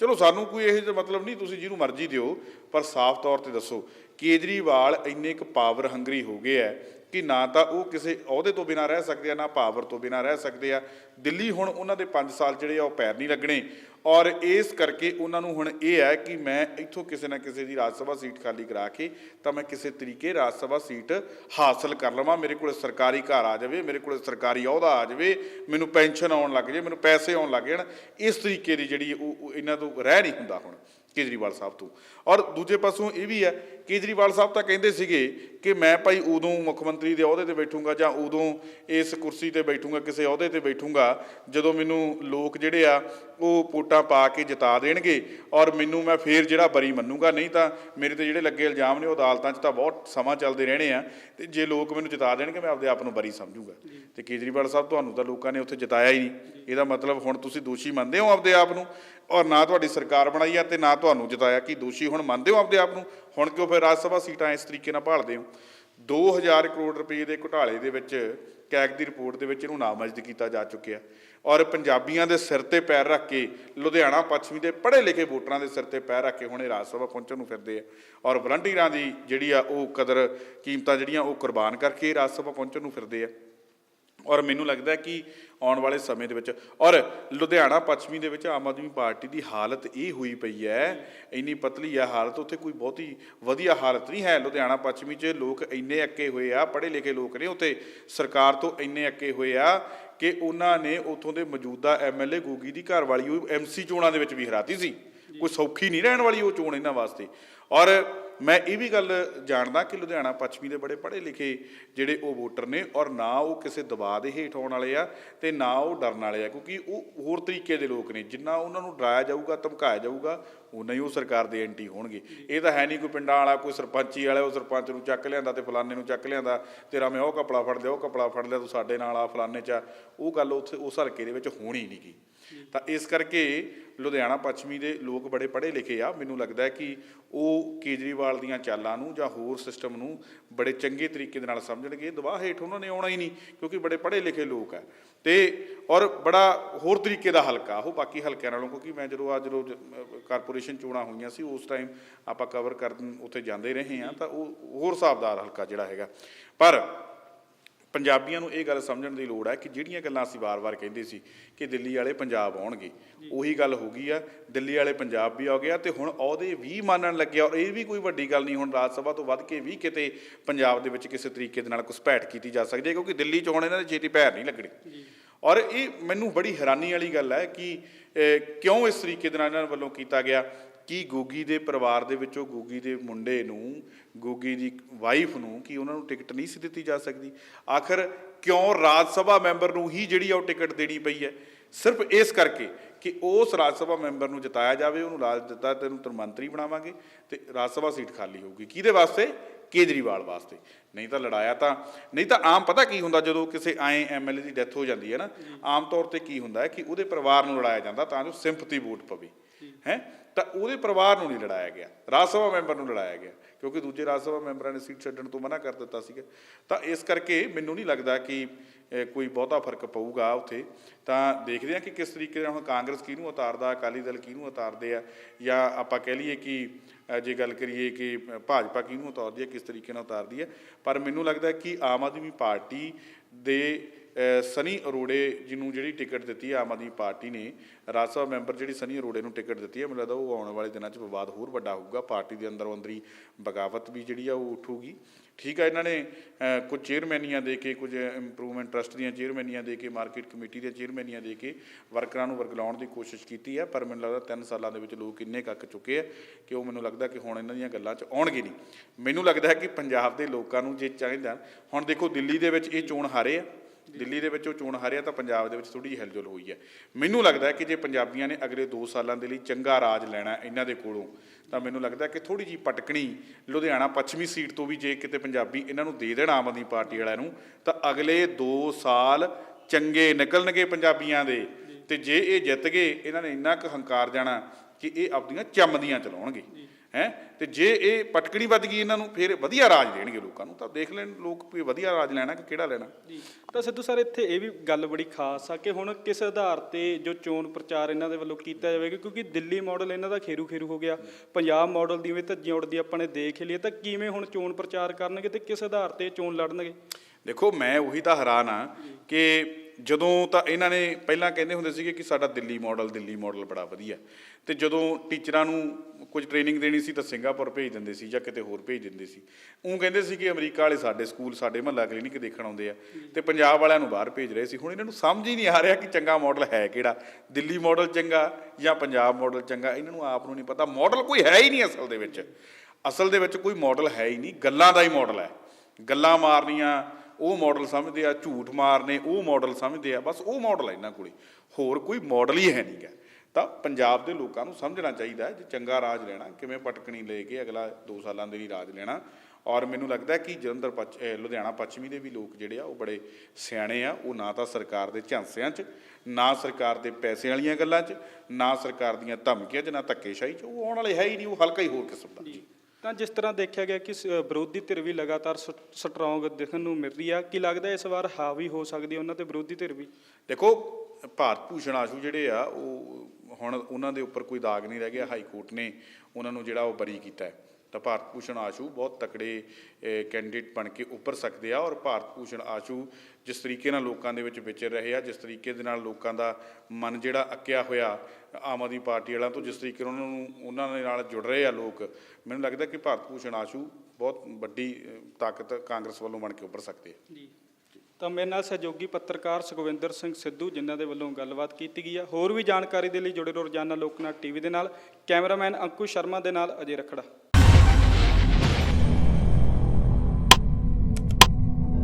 ਚਲੋ ਸਾਨੂੰ ਕੋਈ ਇਹ ਜਿਹਾ ਮਤਲਬ ਨਹੀਂ, ਤੁਸੀਂ ਜਿਹਨੂੰ ਮਰਜ਼ੀ ਦਿਓ, ਪਰ ਸਾਫ਼ ਤੌਰ ਤੇ ਦੱਸੋ, ਕੇਜਰੀਵਾਲ ਇੰਨੇ ਕੁ ਪਾਵਰ ਹੰਗਰੀ ਹੋ ਗਏ ਹੈ ਕਿ ਨਾ ਤਾਂ ਉਹ ਕਿਸੇ ਅਹੁਦੇ ਤੋਂ ਬਿਨਾਂ ਰਹਿ ਸਕਦੇ ਆ, ਨਾ ਪਾਵਰ ਤੋਂ ਬਿਨਾਂ ਰਹਿ ਸਕਦੇ ਆ। ਦਿੱਲੀ ਹੁਣ ਉਹਨਾਂ ਦੇ 5 ਸਾਲ ਜਿਹੜੇ ਆ ਉਹ ਪੈਰ ਨਹੀਂ ਲੱਗਣੇ। ਔਰ ਇਸ ਕਰਕੇ ਉਹਨਾਂ ਨੂੰ ਹੁਣ ਇਹ ਹੈ ਕਿ ਮੈਂ ਇੱਥੋਂ ਕਿਸੇ ਨਾ ਕਿਸੇ ਦੀ ਰਾਜ ਸਭਾ ਸੀਟ ਖਾਲੀ ਕਰਾ ਕੇ ਤਾਂ ਮੈਂ ਕਿਸੇ ਤਰੀਕੇ ਰਾਜ ਸਭਾ ਸੀਟ ਹਾਸਲ ਕਰ ਲਵਾਂ। ਮੇਰੇ ਕੋਲ ਸਰਕਾਰੀ ਘਰ ਆ ਜਾਵੇ, ਮੇਰੇ ਕੋਲ ਸਰਕਾਰੀ ਅਹੁਦਾ ਆ ਜਾਵੇ, ਮੈਨੂੰ ਪੈਨਸ਼ਨ ਆਉਣ ਲੱਗ ਜਾਵੇ ਮੈਨੂੰ ਪੈਸੇ ਆਉਣ ਲੱਗ ਜਾਣ, ਇਸ ਤਰੀਕੇ ਦੀ ਜਿਹੜੀ ਉਹ ਇਹਨਾਂ ਤੋਂ ਰਹਿ ਨਹੀਂ ਹੁੰਦਾ ਹੁਣ। ਕੇਜਰੀਵਾਲ ਸਾਹਿਬ ਤੋਂ। ਔਰ ਦੂਜੇ ਪਾਸੋਂ ਇਹ ਵੀ ਹੈ, ਕੇਜਰੀਵਾਲ ਸਾਹਿਬ ਤਾਂ ਕਹਿੰਦੇ ਸੀਗੇ ਕਿ ਮੈਂ ਭਾਈ ਉਦੋਂ ਮੁੱਖ ਮੰਤਰੀ ਦੇ ਅਹੁਦੇ ਤੇ ਬੈਠੂੰਗਾ ਜਾਂ ਉਦੋਂ ਇਸ ਕੁਰਸੀ ਤੇ ਬੈਠੂੰਗਾ, ਕਿਸੇ ਅਹੁਦੇ ਤੇ ਬੈਠੂੰਗਾ, ਜਦੋਂ ਮੈਨੂੰ ਲੋਕ ਜਿਹੜੇ ਆ, ਉਹ ਵੋਟਾਂ ਪਾ ਕੇ ਜਿਤਾ ਦੇਣਗੇ ਔਰ ਮੈਨੂੰ ਮੈਂ ਫੇਰ ਜਿਹੜਾ ਬਰੀ ਮੰਨੂਗਾ, ਨਹੀਂ ਤਾਂ ਮੇਰੇ ਤੇ ਜਿਹੜੇ ਲੱਗੇ ਇਲਜ਼ਾਮ ਨੇ ਉਹ ਅਦਾਲਤਾਂ 'ਚ ਤਾਂ ਬਹੁਤ ਸਮਾਂ ਚੱਲਦੇ ਰਹਿਣੇ ਆ ਤੇ ਜੇ ਲੋਕ ਮੈਨੂੰ ਜਿਤਾ ਦੇਣਗੇ, ਮੈਂ ਆਪਦੇ ਆਪ ਨੂੰ ਬਰੀ ਸਮਝੂਗਾ। ਤੇ ਕੇਜਰੀਵਾਲ ਸਾਹਿਬ ਤੁਹਾਨੂੰ ਤਾਂ ਲੋਕਾਂ ਨੇ ਉੱਥੇ ਜਿਤਾਇਆ ਹੀ ਨਹੀਂ। ਇਹਦਾ ਮਤਲਬ ਹੁਣ ਤੁਸੀਂ ਦੋਸ਼ੀ ਮੰਨਦੇ ਹੋ ਆਪਦੇ ਆਪ ਨੂੰ ਔਰ ਨਾ ਤੁਹਾਡੀ ਸਰਕਾਰ ਬਣਾਈ ਆ ਤੇ ਨਾ ਤੁਹਾਨੂੰ ਜਿਤਾਇਆ ਕਿ ਦੋਸ਼ੀ ਹੁਣ ਮੰਨਦੇ ਹੋ ਆਪਦੇ ਆਪ ਨੂੰ? ਹੁਣ ਕਿਉਂ ਫਿਰ ਰਾਜ ਸਭਾ ਸੀਟਾਂ ਇਸ ਤਰੀਕੇ ਨਾਲ ਭਾਲਦੇ ਹੋ? 2000 ਕਰੋੜ ਰੁਪਏ ਦੇ ਘੁਟਾਲੇ ਦੇ ਵਿੱਚ ਕੈਗ ਦੀ ਰਿਪੋਰਟ ਦੇ ਵਿੱਚ ਇਹਨੂੰ ਨਾਮਜ਼ਦ ਕੀਤਾ ਜਾ ਚੁੱਕਿਆ। ਔਰ ਪੰਜਾਬੀਆਂ ਦੇ ਸਿਰ ਤੇ ਪੈਰ ਰੱਖ ਕੇ ਲੁਧਿਆਣਾ ਪੱਛਮੀ ਦੇ ਪੜ੍ਹੇ ਲਿਖੇ ਵੋਟਰਾਂ ਦੇ ਸਿਰ ਤੇ ਪੈਰ ਰੱਖ ਕੇ ਹੁਣ ਇਹ ਰਾਜ ਸਭਾ ਪਹੁੰਚਣ ਨੂੰ ਫਿਰਦੇ ਆ। ਔਰ ਵਲੰਟੀਅਰਾਂ ਦੀ ਜਿਹੜੀ ਆ ਉਹ ਕਦਰ ਕੀਮਤਾਂ ਜਿਹੜੀਆਂ ਉਹ ਕੁਰਬਾਨ ਕਰਕੇ ਰਾਜ ਸਭਾ ਪਹੁੰਚਣ ਨੂੰ ਫਿਰਦੇ ਆ। ਔਰ ਮੈਨੂੰ ਲੱਗਦਾ ਕਿ ਆਉਣ ਵਾਲੇ ਸਮੇਂ ਦੇ ਵਿੱਚ। ਔਰ ਲੁਧਿਆਣਾ ਪੱਛਮੀ ਦੇ ਵਿੱਚ ਆਮ ਆਦਮੀ ਪਾਰਟੀ ਦੀ ਹਾਲਤ ਇਹ ਹੋਈ ਪਈ ਹੈ। ਇੰਨੀ ਪਤਲੀ ਹੈ ਹਾਲਤ, ਉੱਥੇ ਕੋਈ ਬਹੁਤੀ ਵਧੀਆ ਹਾਲਤ ਨਹੀਂ ਹੈ। ਲੁਧਿਆਣਾ ਪੱਛਮੀ 'ਚ ਲੋਕ ਇੰਨੇ ਅੱਕੇ ਹੋਏ ਆ ਪੜ੍ਹੇ ਲਿਖੇ ਲੋਕ ਨੇ ਉੱਥੇ। ਸਰਕਾਰ ਤੋਂ ਇੰਨੇ ਅੱਕੇ ਹੋਏ ਆ ਕਿ ਉਹਨਾਂ ਨੇ ਉੱਥੋਂ ਦੇ ਮੌਜੂਦਾ ਐਮਐਲਏ ਗੋਗੀ ਦੀ ਘਰ ਵਾਲੀ ਉਹ ਐਮਸੀ ਚੋਣਾਂ ਦੇ ਵਿੱਚ ਵੀ ਹਰਾਤੀ ਸੀ। ਕੋਈ ਸੌਖੀ ਨਹੀਂ ਰਹਿਣ ਵਾਲੀ ਉਹ ਚੋਣ ਇਹਨਾਂ ਵਾਸਤੇ। ਔਰ ਮੈਂ ਇਹ ਵੀ ਗੱਲ ਜਾਣਦਾ ਕਿ ਲੁਧਿਆਣਾ ਪੱਛਮੀ ਦੇ ਬੜੇ ਪੜ੍ਹੇ ਲਿਖੇ ਜਿਹੜੇ ਉਹ ਵੋਟਰ ਨੇ ਔਰ ਨਾ ਉਹ ਕਿਸੇ ਦਬਾਅ ਦੇ ਹੇਠ ਆਉਣ ਵਾਲੇ ਆ ਤੇ ਨਾ ਉਹ ਡਰਨ ਵਾਲੇ ਆ, ਕਿਉਂਕਿ ਉਹ ਹੋਰ ਤਰੀਕੇ ਦੇ ਲੋਕ ਨੇ, ਜਿੰਨਾ ਉਹਨਾਂ ਨੂੰ ਡਰਾਇਆ ਜਾਊਗਾ, ਧਮਕਾਇਆ ਜਾਊਗਾ, ਉਨਾ ਹੀ ਉਹ ਸਰਕਾਰ ਦੇ ਐਂਟੀ ਹੋਣਗੇ ਇਹ ਤਾਂ ਹੈ ਨਹੀਂ ਕੋਈ ਪਿੰਡਾਂ ਵਾਲਾ, ਕੋਈ ਸਰਪੰਚੀ ਵਾਲਾ, ਉਹ ਸਰਪੰਚ ਨੂੰ ਚੱਕ ਲਿਆਂਦਾ ਤੇ ਫਲਾਣੇ ਨੂੰ ਚੱਕ ਲਿਆਂਦਾ, ਤੇਰਾ ਮੈਂ ਉਹ ਕਪੜਾ ਫੜ ਲਿਆ, ਉਹ ਕਪੜਾ ਫੜ ਲਿਆ, ਤੂੰ ਸਾਡੇ ਨਾਲ ਆ, ਫਲਾਣੇ ਚ ਆ। ਉਹ ਗੱਲ ਉੱਥੇ, ਉਸ ਹਲਕੇ ਦੇ ਵਿੱਚ ਹੋਣੀ ਨਹੀਂ ਗੀ ਤਾਂ ਇਸ ਕਰਕੇ ਲੁਧਿਆਣਾ ਪੱਛਮੀ ਦੇ ਲੋਕ ਬੜੇ ਪੜ੍ਹੇ ਲਿਖੇ ਆ। ਮੈਨੂੰ ਲੱਗਦਾ ਹੈ ਕਿ ਉਹ ਕੇਜਰੀਵਾਲ ਦੀਆਂ ਚਾਲਾਂ ਨੂੰ ਜਾਂ ਹੋਰ ਸਿਸਟਮ ਨੂੰ ਬੜੇ ਚੰਗੇ ਤਰੀਕੇ ਦੇ ਨਾਲ ਸਮਝਣਗੇ। ਦਬਾਅ ਹੇਠ ਉਹਨਾਂ ਨੇ ਆਉਣਾ ਹੀ ਨਹੀਂ, ਕਿਉਂਕਿ ਬੜੇ ਪੜ੍ਹੇ ਲਿਖੇ ਲੋਕ ਆ। ਤੇ ਔਰ ਬੜਾ ਹੋਰ ਤਰੀਕੇ ਦਾ ਹਲਕਾ, ਉਹ ਬਾਕੀ ਹਲਕਿਆਂ ਨਾਲੋਂ, ਕਿਉਂਕਿ ਮੈਂ ਜਦੋਂ ਆ ਜਦੋਂ ਕਾਰਪੋਰੇਸ਼ਨ ਚੋਣਾਂ ਹੋਈਆਂ ਸੀ, ਉਸ ਟਾਈਮ ਆਪਾਂ ਕਵਰ ਕਰਨ ਉੱਥੇ ਜਾਂਦੇ ਰਹੇ ਆ ਤਾਂ ਉਹ ਹੋਰ ਹਿਸਾਬਦਾਰ ਹਲਕਾ ਜਿਹੜਾ ਹੈਗਾ। ਪਰ ਪੰਜਾਬੀਆਂ ਨੂੰ ਇਹ ਗੱਲ ਸਮਝਣ ਦੀ ਲੋੜ ਹੈ ਕਿ ਜਿਹੜੀਆਂ ਗੱਲਾਂ ਅਸੀਂ ਵਾਰ-ਵਾਰ ਕਹਿੰਦੇ ਸੀ ਕਿ ਦਿੱਲੀ ਵਾਲੇ ਪੰਜਾਬ ਆਉਣਗੇ ਉਹੀ ਗੱਲ ਹੋ ਗਈ ਆ ਦਿੱਲੀ ਵਾਲੇ ਪੰਜਾਬ ਵੀ ਆ ਗਿਆ ਤੇ ਹੁਣ ਉਹਦੇ ਵੀ ਮੰਨਣ ਲੱਗਿਆ ਔਰ ਇਹ ਵੀ ਕੋਈ ਵੱਡੀ ਗੱਲ ਨਹੀਂ ਹੁਣ ਰਾਜ ਸਭਾ ਤੋਂ ਵੱਧ ਕੇ ਵੀ ਕਿਤੇ ਪੰਜਾਬ ਦੇ ਵਿੱਚ ਕਿਸੇ ਤਰੀਕੇ ਦੇ ਨਾਲ ਘੁਸਪੈਠ ਕੀਤੀ ਜਾ ਸਕਦੀ ਹੈ ਕਿਉਂਕਿ ਦਿੱਲੀ ਚ ਹੁਣ ਇਹਨਾਂ ਦੇ ਛੇਤੀ ਪੈਰ ਨਹੀਂ ਲੱਗਣੀ। ਔਰ ਇਹ ਮੈਨੂੰ ਬੜੀ ਹੈਰਾਨੀ ਵਾਲੀ ਗੱਲ ਹੈ ਕਿ ਕਿਉਂ ਇਸ ਤਰੀਕੇ ਦੇ ਨਾਲ ਇਹਨਾਂ ਵੱਲੋਂ ਕੀਤਾ ਗਿਆ? ਕਿ ਗੋਗੀ ਦੇ ਪਰਿਵਾਰ ਦੇ ਵਿੱਚੋਂ ਗੋਗੀ ਦੇ ਮੁੰਡੇ ਨੂੰ, ਗੋਗੀ ਦੀ ਵਾਈਫ ਨੂੰ ਕਿ ਉਹਨਾਂ ਨੂੰ ਟਿਕਟ ਨਹੀਂ ਸੀ ਦਿੱਤੀ ਜਾ ਸਕਦੀ? ਆਖਰ ਕਿਉਂ ਰਾਜ ਸਭਾ ਮੈਂਬਰ ਨੂੰ ਹੀ ਜਿਹੜੀ ਆ ਉਹ ਟਿਕਟ ਦੇਣੀ ਪਈ ਹੈ? ਸਿਰਫ ਇਸ ਕਰਕੇ ਕਿ ਉਸ ਰਾਜ ਸਭਾ ਮੈਂਬਰ ਨੂੰ ਜਿਤਾਇਆ ਜਾਵੇ, ਉਹਨੂੰ ਰਾਜ ਦਿੱਤਾ ਤੈਨੂੰ ਤੈਨੂੰ ਮੰਤਰੀ ਬਣਾਵਾਂਗੇ ਤੇ ਰਾਜ ਸਭਾ ਸੀਟ ਖਾਲੀ ਹੋਊਗੀ। ਕਿਹਦੇ ਵਾਸਤੇ? ਕੇਜਰੀਵਾਲ ਵਾਸਤੇ। ਨਹੀਂ ਤਾਂ ਲੜਾਇਆ ਤਾਂ, ਨਹੀਂ ਤਾਂ ਆਮ ਪਤਾ ਕੀ ਹੁੰਦਾ ਜਦੋਂ ਕਿਸੇ ਆਏ ਐਮਐਲਏ ਦੀ ਡੈਥ ਹੋ ਜਾਂਦੀ ਹੈ ਨਾ, ਆਮ ਤੌਰ ਤੇ ਕੀ ਹੁੰਦਾ ਹੈ ਕਿ ਉਹਦੇ ਪਰਿਵਾਰ ਨੂੰ ਲੜਾਇਆ ਜਾਂਦਾ ਤਾਂ ਜੋ ਸਿੰਪਥੀ ਵੋਟ ਪਵੇ। ਹੈ? ਤਾਂ ਉਹਦੇ ਪਰਿਵਾਰ ਨੂੰ ਨਹੀਂ ਲੜਾਇਆ ਗਿਆ। ਰਾਜ ਸਭਾ ਮੈਂਬਰ ਨੂੰ ਲੜਾਇਆ ਗਿਆ। ਕਿਉਂਕਿ ਦੂਜੇ ਰਾਜ ਸਭਾ ਮੈਂਬਰਾਂ ਨੇ ਸੀਟ ਛੱਡਣ ਤੋਂ ਮਨਾ ਕਰ ਦਿੱਤਾ ਸੀਗਾ। ਤਾਂ ਇਸ ਕਰਕੇ ਮੈਨੂੰ ਨਹੀਂ ਲੱਗਦਾ ਕਿ ਕੋਈ ਬਹੁਤਾ ਫ਼ਰਕ ਪਊਗਾ ਉੱਥੇ। ਤਾਂ ਦੇਖਦੇ ਹਾਂ ਕਿ ਕਿਸ ਤਰੀਕੇ ਨਾਲ ਹੁਣ ਕਾਂਗਰਸ ਕਿਹਨੂੰ ਉਤਾਰਦਾ, ਅਕਾਲੀ ਦਲ ਕਿਹਨੂੰ ਉਤਾਰਦੇ ਆ, ਜਾਂ ਆਪਾਂ ਕਹਿ ਲਈਏ ਕਿ ਜੇ ਗੱਲ ਕਰੀਏ ਕਿ ਭਾਜਪਾ ਕਿਹਨੂੰ ਉਤਾਰਦੀ ਹੈ, ਕਿਸ ਤਰੀਕੇ ਨਾਲ ਉਤਾਰਦੀ ਹੈ। ਪਰ ਮੈਨੂੰ ਲੱਗਦਾ ਕਿ ਆਮ ਆਦਮੀ ਪਾਰਟੀ ਦੇ ਸਨੀ ਅਰੋੜੇ ਜਿਹਨੂੰ ਜਿਹੜੀ ਟਿਕਟ ਦਿੱਤੀ ਹੈ ਆਮ ਆਦਮੀ ਪਾਰਟੀ ਨੇ, ਰਾਜ ਸਭਾ ਮੈਂਬਰ ਜਿਹੜੀ ਸਨੀ ਅਰੋੜੇ ਨੂੰ ਟਿਕਟ ਦਿੱਤੀ ਹੈ ਮੈਨੂੰ ਲੱਗਦਾ ਉਹ ਆਉਣ ਵਾਲੇ ਦਿਨਾਂ 'ਚ ਵਿਵਾਦ ਹੋਰ ਵੱਡਾ ਹੋਊਗਾ, ਪਾਰਟੀ ਦੇ ਅੰਦਰੋਂ ਅੰਦਰੀ ਬਗਾਵਤ ਵੀ ਜਿਹੜੀ ਆ ਉਹ ਉੱਠੂਗੀ। ਠੀਕ ਹੈ ਇਹਨਾਂ ਨੇ ਕੁਝ ਚੇਅਰਮੈਨੀਆਂ ਦੇ ਕੇ, ਕੁਝ ਇੰਪਰੂਵਮੈਂਟ ਟਰਸਟ ਦੀਆਂ ਚੇਅਰਮੈਨੀਆਂ ਦੇ ਕੇ ਮਾਰਕੀਟ ਕਮੇਟੀ ਦੀਆਂ ਚੇਅਰਮੈਨੀਆਂ ਦੇ ਕੇ ਵਰਕਰਾਂ ਨੂੰ ਵਰਗਲਾਉਣ ਦੀ ਕੋਸ਼ਿਸ਼ ਕੀਤੀ ਹੈ ਪਰ ਮੈਨੂੰ ਲੱਗਦਾ 3 ਸਾਲਾਂ ਦੇ ਵਿੱਚ ਲੋਕ ਇੰਨੇ ਕੱਕ ਚੁੱਕੇ ਆ ਕਿ ਉਹ ਮੈਨੂੰ ਲੱਗਦਾ ਕਿ ਹੁਣ ਇਹਨਾਂ ਦੀਆਂ ਗੱਲਾਂ 'ਚ ਆਉਣਗੇ ਨਹੀਂ। ਮੈਨੂੰ ਲੱਗਦਾ ਹੈ ਕਿ ਪੰਜਾਬ ਦੇ ਲੋਕਾਂ ਨੂੰ ਜੇ ਚਾਹੀਦਾ, ਹੁਣ ਦੇਖੋ ਦਿੱਲੀ ਦੇ ਵਿੱਚ ਇਹ ਚੋਣ ਹਾਰੇ ਆ। ਦਿੱਲੀ ਦੇ ਵਿੱਚ ਉਹ ਚੋਣ ਹਾਰਿਆ ਤਾਂ ਪੰਜਾਬ ਦੇ ਵਿੱਚ ਥੋੜੀ ਜਿਹੀ ਹਿਲਜੁਲ ਹੋਈ ਹੈ। ਮੈਨੂੰ ਲੱਗਦਾ ਹੈ ਕਿ ਜੇ ਪੰਜਾਬੀਆਂ ਨੇ ਅਗਲੇ 2 ਸਾਲਾਂ ਦੇ ਲਈ ਚੰਗਾ ਰਾਜ ਲੈਣਾ ਇਹਨਾਂ ਦੇ ਕੋਲੋਂ, ਤਾਂ ਮੈਨੂੰ ਲੱਗਦਾ ਕਿ ਥੋੜੀ ਜਿਹੀ ਪਟਕਣੀ ਲੁਧਿਆਣਾ ਪੱਛਮੀ ਸੀਟ ਤੋਂ ਵੀ ਜੇ ਕਿਤੇ ਪੰਜਾਬੀ ਇਹਨਾਂ ਨੂੰ ਦੇ ਦੇਣ ਆਮ ਆਦਮੀ ਪਾਰਟੀ ਵਾਲਿਆਂ ਨੂੰ, ਤਾਂ ਅਗਲੇ 2 ਸਾਲ ਚੰਗੇ ਨਿਕਲਣਗੇ ਪੰਜਾਬੀਆਂ ਦੇ। ਤੇ ਜੇ ਇਹ ਜਿੱਤ ਗਏ, ਇਹਨਾਂ ਨੇ ਇੰਨਾ ਕੁ ਹੰਕਾਰ ਜਾਣਾ ਕਿ ਇਹ ਆਪਦੀਆਂ ਚੰਮਦੀਆਂ ਚਲਾਉਣਗੇ। ਹੈ? ਤੇ ਜੇ ਇਹ ਪਟਕਣੀ ਵੱਜ ਗਈ ਇਹਨਾਂ ਨੂੰ ਫਿਰ ਵਧੀਆ ਰਾਜ ਦੇਣਗੇ ਲੋਕਾਂ ਨੂੰ। ਤਾਂ ਦੇਖ ਲੈਣ ਲੋਕ ਵੀ ਵਧੀਆ ਰਾਜ ਲੈਣਾ ਕਿ ਕਿਹੜਾ ਲੈਣਾ। ਜੀ। ਤਾਂ ਸਿੱਧੂ ਸਰ ਇੱਥੇ ਇਹ ਵੀ ਗੱਲ ਬੜੀ ਖਾਸ ਆ ਕਿ ਹੁਣ ਕਿਸ ਆਧਾਰ ਤੇ ਜੋ ਚੋਣ ਪ੍ਰਚਾਰ ਇਹਨਾਂ ਦੇ ਵੱਲੋਂ ਕੀਤਾ ਜਾਵੇਗਾ ਕਿਉਂਕਿ ਦਿੱਲੀ ਮਾਡਲ ਇਹਨਾਂ ਦਾ ਖੇਰੂ ਖੇਰੂ ਹੋ ਗਿਆ। ਪੰਜਾਬ ਮਾਡਲ ਦੀ ਵੀ ਧੱਜੀਆਂ ਉੜਦੀ ਆਪਾਂ ਨੇ ਦੇਖ ਲਈ ਤਾਂ ਕਿਵੇਂ ਹੁਣ ਚੋਣ ਪ੍ਰਚਾਰ ਕਰਨਗੇ ਤੇ ਕਿਸ ਆਧਾਰ ਤੇ ਚੋਣ ਲੜਨਗੇ? ਦੇਖੋ ਮੈਂ ਉਹੀ ਤਾਂ ਹੈਰਾਨ ਆ ਕਿ ਜਦੋਂ ਤਾਂ ਇਹਨਾਂ ਨੇ ਪਹਿਲਾਂ ਕਹਿੰਦੇ ਹੁੰਦੇ ਸੀਗੇ ਕਿ ਸਾਡਾ ਦਿੱਲੀ ਮਾਡਲ ਦਿੱਲੀ ਮਾਡਲ ਬੜਾ ਵਧੀਆ। ਤੇ ਜਦੋਂ ਟੀਚਰਾਂ ਨੂੰ ਕੁਝ ਟ੍ਰੇਨਿੰਗ ਦੇਣੀ ਸੀ ਤਾਂ ਸਿੰਗਾਪੁਰ ਭੇਜ ਦਿੰਦੇ ਸੀ ਜਾਂ ਕਿਤੇ ਹੋਰ ਭੇਜ ਦਿੰਦੇ ਸੀ। ਉਹ ਕਹਿੰਦੇ ਸੀ ਕਿ ਅਮਰੀਕਾ ਵਾਲੇ ਸਾਡੇ ਸਕੂਲ, ਸਾਡੇ ਮਹੱਲਾ ਕਲੀਨਿਕ ਦੇਖਣ ਆਉਂਦੇ ਆ ਤੇ ਪੰਜਾਬ ਵਾਲਿਆਂ ਨੂੰ ਬਾਹਰ ਭੇਜ ਰਹੇ ਸੀ। ਹੁਣ ਇਹਨਾਂ ਨੂੰ ਸਮਝ ਹੀ ਨਹੀਂ ਆ ਰਿਹਾ ਕਿ ਚੰਗਾ ਮਾਡਲ ਹੈ ਕਿਹੜਾ। ਦਿੱਲੀ ਮਾਡਲ ਚੰਗਾ ਜਾਂ ਪੰਜਾਬ ਮਾਡਲ ਚੰਗਾ, ਇਹਨਾਂ ਨੂੰ ਆਪ ਨੂੰ ਨਹੀਂ ਪਤਾ। ਮਾਡਲ ਕੋਈ ਹੈ ਹੀ ਨਹੀਂ ਅਸਲ ਦੇ ਵਿੱਚ। ਅਸਲ ਦੇ ਵਿੱਚ ਕੋਈ ਮਾਡਲ ਹੈ ਹੀ ਨਹੀਂ, ਗੱਲਾਂ ਦਾ ਹੀ ਮਾਡਲ ਹੈ। ਗੱਲਾਂ ਮਾਰਨੀਆਂ ਉਹ ਮਾਡਲ ਸਮਝਦੇ ਆ, ਝੂਠ ਮਾਰਨੇ ਉਹ ਮਾਡਲ ਸਮਝਦੇ ਆ, ਬਸ ਉਹ ਮਾਡਲ ਹੈ ਇਹਨਾਂ ਕੋਲੇ। ਹੋਰ ਕੋਈ ਮਾਡਲ ਹੀ ਹੈ ਨਹੀਂਗਾ ਤਾਂ ਪੰਜਾਬ ਦੇ ਲੋਕਾਂ ਨੂੰ ਸਮਝਣਾ ਚਾਹੀਦਾ ਹੈ, ਜੇ ਚੰਗਾ ਰਾਜ ਲੈਣਾ, ਕਿਵੇਂ ਪਟਕਣੀ ਲੈ ਕੇ ਅਗਲਾ 2 ਸਾਲਾਂ ਦੇ ਲਈ ਰਾਜ ਲੈਣਾ। ਔਰ ਮੈਨੂੰ ਲੱਗਦਾ ਕਿ ਜਲੰਧਰ ਪੱਛ ਲੁਧਿਆਣਾ ਪੱਛਮੀ ਦੇ ਵੀ ਲੋਕ ਜਿਹੜੇ ਆ, ਉਹ ਬੜੇ ਸਿਆਣੇ ਆ। ਉਹ ਨਾ ਤਾਂ ਸਰਕਾਰ ਦੇ ਝਾਂਸਿਆਂ 'ਚ, ਨਾ ਸਰਕਾਰ ਦੇ ਪੈਸੇ ਵਾਲੀਆਂ ਗੱਲਾਂ 'ਚ, ਨਾ ਸਰਕਾਰ ਦੀਆਂ ਧਮਕੀਆਂ 'ਚ, ਨਾ ਧੱਕੇਸ਼ਾਹੀ 'ਚ। ਉਹ ਆਉਣ ਵਾਲੇ ਹੈ ਹੀ ਨਹੀਂ ਉਹ ਹਲਕਾ ਹੀ ਹੋਰ ਕਿਸਮ ਦਾ। ਤਾਂ ਜਿਸ ਤਰ੍ਹਾਂ ਦੇਖਿਆ ਗਿਆ ਕਿ ਸ- ਵਿਰੋਧੀ ਧਿਰ ਵੀ ਲਗਾਤਾਰ ਸਟਰੋਂਗ ਦੇਖਣ ਨੂੰ ਮਿਲ ਰਹੀ ਆ, ਕੀ ਲੱਗਦਾ ਇਸ ਵਾਰ ਹਾਵੀ ਹੋ ਸਕਦੀ ਹੈ ਉਹਨਾਂ ਤੇ ਵਿਰੋਧੀ ਧਿਰ ਵੀ? ਦੇਖੋ, ਭਾਰਤ ਭੂਸ਼ਣ ਆਸ਼ੂ ਜਿਹੜੇ ਆ, ਉਹ ਹੁਣ ਉਹਨਾਂ ਦੇ ਉੱਪਰ ਕੋਈ ਦਾਗ ਨਹੀਂ ਰਹਿ ਗਿਆ, ਹਾਈ ਕੋਰਟ ਨੇ ਉਹਨਾਂ ਨੂੰ ਜਿਹੜਾ ਉਹ ਬਰੀ ਕੀਤਾ ਹੈ। ਤਾਂ ਭਾਰਤ ਭੂਸ਼ਣ ਆਸ਼ੂ ਬਹੁਤ ਤਕੜੇ ਕੈਂਡੀਡੇਟ ਬਣ ਕੇ ਉੱਪਰ ਸਕਦੇ ਆ ਔਰ ਭਾਰਤ ਭੂਸ਼ਣ ਆਸ਼ੂ ਜਿਸ ਤਰੀਕੇ ਨਾਲ ਲੋਕਾਂ ਦੇ ਵਿੱਚ ਵਿਚਰ ਰਹੇ ਆ, ਜਿਸ ਤਰੀਕੇ ਦੇ ਨਾਲ ਲੋਕਾਂ ਦਾ ਮਨ ਜਿਹੜਾ ਅੱਕਿਆ ਹੋਇਆ ਆਮ ਆਦਮੀ ਪਾਰਟੀ ਵਾਲਿਆਂ ਤੋਂ, ਜਿਸ ਤਰੀਕੇ ਨਾਲ ਉਹਨਾਂ ਨੂੰ ਉਹਨਾਂ ਦੇ ਨਾਲ ਜੁੜ ਰਹੇ ਆ ਲੋਕ, ਮੈਨੂੰ ਲੱਗਦਾ ਕਿ ਭਾਰਤ ਭੂਸ਼ਣ ਆਸ਼ੂ ਬਹੁਤ ਵੱਡੀ ਤਾਕਤ ਕਾਂਗਰਸ ਵੱਲੋਂ ਬਣ ਕੇ ਉੱਪਰ ਸਕਦੇ ਆ। ਜੀ। ਤਾਂ ਮੇਰੇ ਨਾਲ ਸਹਿਯੋਗੀ ਪੱਤਰਕਾਰ ਸੁਖਵਿੰਦਰ ਸਿੰਘ ਸਿੱਧੂ, ਜਿਨ੍ਹਾਂ ਦੇ ਵੱਲੋਂ ਗੱਲਬਾਤ ਕੀਤੀ ਗਈ ਆ। ਹੋਰ ਵੀ ਜਾਣਕਾਰੀ ਦੇ ਲਈ ਜੁੜੇ ਰਹੋ ਰੋਜ਼ਾਨਾ ਲੋਕਨਾਥ ਟੀਵੀ ਦੇ ਨਾਲ। ਕੈਮਰਾਮੈਨ ਅੰਕੁਸ਼ ਸ਼ਰਮਾ ਦੇ ਨਾਲ ਅਜੇ ਰਖੜਾ।